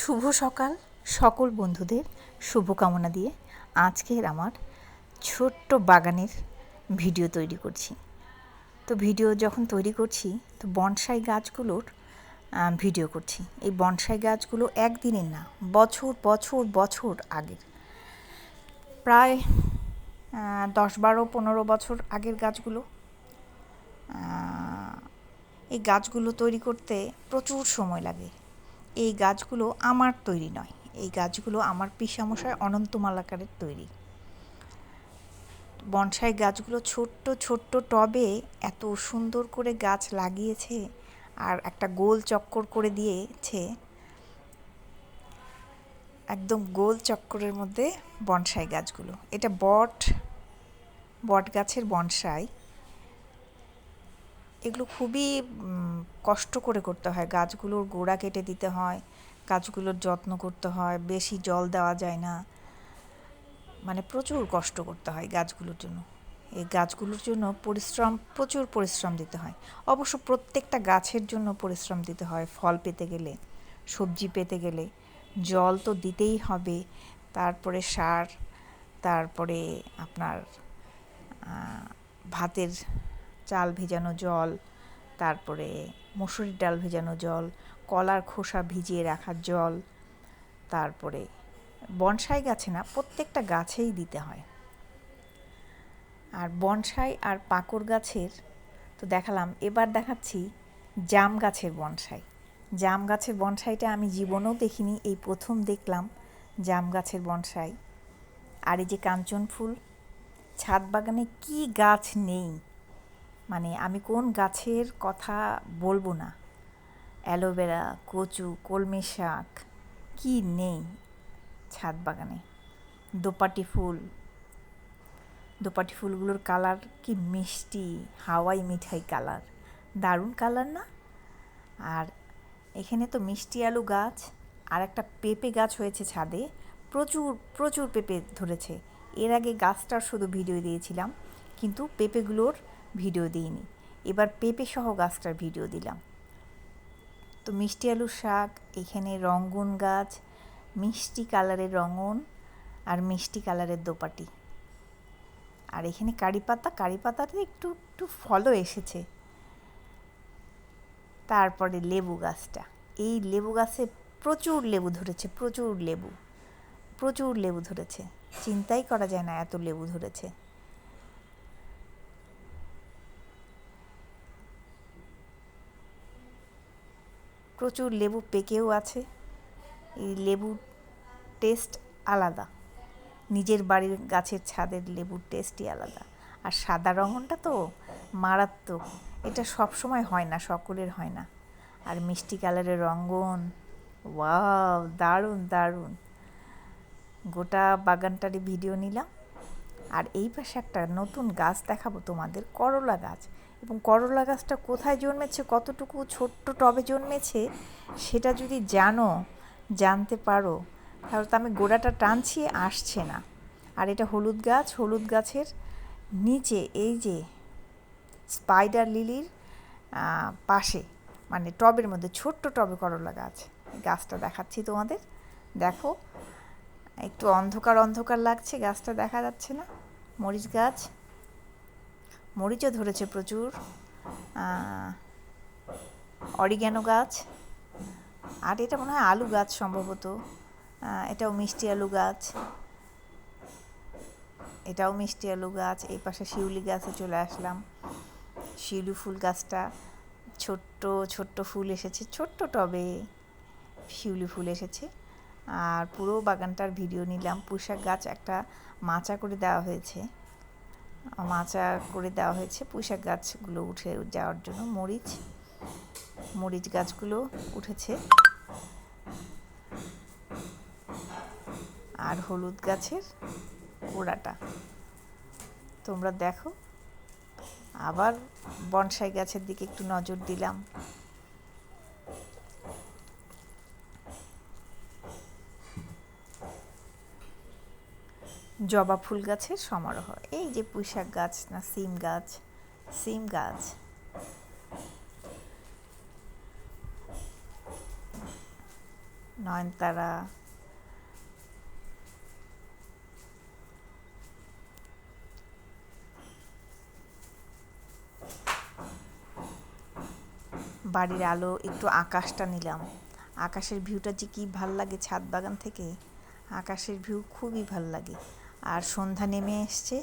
শুভ সকাল সকল বন্ধুদের শুভকামনা দিয়ে আজকের আমার ছোট্ট বাগানের ভিডিও তৈরি করছি। তো ভিডিও যখন তৈরি করছি, তো বনসাই গাছগুলোর ভিডিও করছি। এই বনসাই গাছগুলো একদিনের না, বছর বছর বছর আগের। প্রায় দশ বারো, পনেরো বছর আগের গাছগুলো। এই গাছগুলো তৈরি করতে প্রচুর সময় লাগে। এই গাছগুলো আমার তৈরি নয়। এই গাছগুলো আমার পিসামশাই অনন্ত মালাকারের তৈরি। বনসাই গাছগুলো ছোট্ট ছোট্ট টবে এত সুন্দর করে গাছ লাগিয়েছে আর একটা গোল চক্কর করে দিয়েছে। একদম গোল চক্করের মধ্যে বনসাই গাছগুলো। এটা বট বট গাছের বনসাই। এগুলো খুবই কষ্ট করে করতে হয়। গাছগুলোর গোড়া কেটে দিতে হয়, গাছগুলোর যত্ন করতে হয়, বেশি জল দেওয়া যায় না। মানে প্রচুর কষ্ট করতে হয় গাছগুলোর জন্য। এই গাছগুলোর জন্য পরিশ্রম, প্রচুর পরিশ্রম দিতে হয়। অবশ্য প্রত্যেকটা গাছের জন্য পরিশ্রম দিতে হয় ফল পেতে গেলে, সবজি পেতে গেলে। জল তো দিতেই হবে, তারপরে সার, তারপরে আপনার ভাতের চাল ভেজানো জল, তারপরে মুসুরির ডাল ভেজানো জল, কলার খোসা ভিজিয়ে রাখার জল, তারপরে বনসাই গাছে না, প্রত্যেকটা গাছেই দিতে হয়। আর বনসাই আর পাকর গাছের, তো দেখালাম, এবার দেখাচ্ছি জাম গাছের বনসাই। জাম গাছের বনসাইটা আমি জীবনেও দেখিনি, এই প্রথম দেখলাম জাম গাছের বনসাই। আর এই যে কাঞ্চন ফুল, ছাদ বাগানে কি গাছ নেই? মানে আমি কোন গাছের কথা বলব না। অ্যালোভেরা, কচু, কলমি শাক, কি নেই ছাদ বাগানে? দোপাটি ফুল। দোপাটি ফুলগুলোর কালার কি মিষ্টি, হাওয়াই মিঠাই কালার। দারুণ কালার না? আর এখানে তো মিষ্টি আলু গাছ আর একটা পেঁপে গাছ হয়েছে ছাদে। প্রচুর প্রচুর পেঁপে ধরেছে। এর আগে গাছটার শুধু ভিডিও দিয়েছিলাম, কিন্তু পেঁপেগুলোর ভিডিও দিইনি। এবার পেঁপে সহ গাছটার ভিডিও দিলাম। তো মিষ্টি আলুর শাক, এখানে রঙ্গন গাছ, মিষ্টি কালারের রঙন আর মিষ্টি কালারের দোপাটি। আর এখানে কারি পাতা, কারি পাতাতে একটু একটু ফলও এসেছে। তারপরে লেবু গাছটা। এই লেবু গাছে প্রচুর লেবু ধরেছে, প্রচুর লেবু প্রচুর লেবু ধরেছে। চিন্তাই করা যায় না, এত লেবু ধরেছে। প্রচুর লেবু পেকেও আছে। এই লেবুর টেস্ট আলাদা। নিজের বাড়ির গাছের ছাদের লেবুর টেস্টই আলাদা। আর সাদা রঙনটা তো মারাত্মক। এটা সব সময় হয় না, সকলের হয় না। আর মিষ্টি কালারের রঙ্গন, ওয়াও, দারুণ দারুণ। গোটা বাগানটারই ভিডিও নিলাম। আর এই পাশে একটা নতুন গাছ দেখাবো তোমাদের, করলা গাছ। এবং করলা গাছটা কোথায় জন্মেছে, কতটুকু ছোট্ট টবে জন্মেছে, সেটা যদি জানো, জানতে পারো, তাহলে তো আমি গোড়াটা টানছি, আসছে না। আর এটা হলুদ গাছ, হলুদ গাছের নিচে, এই যে স্পাইডার লিলির পাশে মানে টবের মধ্যে ছোট্ট টবে করলা গাছ গাছটা দেখাচ্ছি তোমাদের। দেখো একটু অন্ধকার অন্ধকার লাগছে, গাছটা দেখা যাচ্ছে না। মরিচ গাছ। মরিচও ধরেছে প্রচুর। অরিগ্যানো গাছ। আর এটা মনে হয় আলু গাছ সম্ভবত। এটাও মিষ্টি আলু গাছ। এটাও মিষ্টি আলু গাছ। এই পাশে শিউলি গাছে চলে আসলাম। শিউলি ফুল গাছটা। ছোট্ট ছোট্ট ফুল এসেছে। ছোট্ট টবে শিউলি ফুল এসেছে। আর পুরো বাগানটার ভিডিও নিলাম। পুঁইশাক গাছ একটা মাচা করে দেওয়া হয়েছে। মাচা করে দেওয়া হয়েছে পুঁইশাক গাছগুলো উঠে যাওয়ার জন্য। মরিচ মরিচ গাছগুলো উঠেছে। আর হলুদ গাছের গোড়াটা। তোমরা দেখো। আবার বনসাই গাছের দিকে একটু নজর দিলাম। জবা ফুল গাছের সমারোহ। এই যে পুঁইশাক গাছ না সিম গাছ সিম গাছ। নয়নতারা। বাড়ির আলো, একটু আকাশটা নিলাম। আকাশের ভিউটা যে কি ভালো লাগে ছাদ বাগান থেকে? আকাশের ভিউ খুবই ভালো লাগে। আর সন্ধ্যা নেমে এসছে।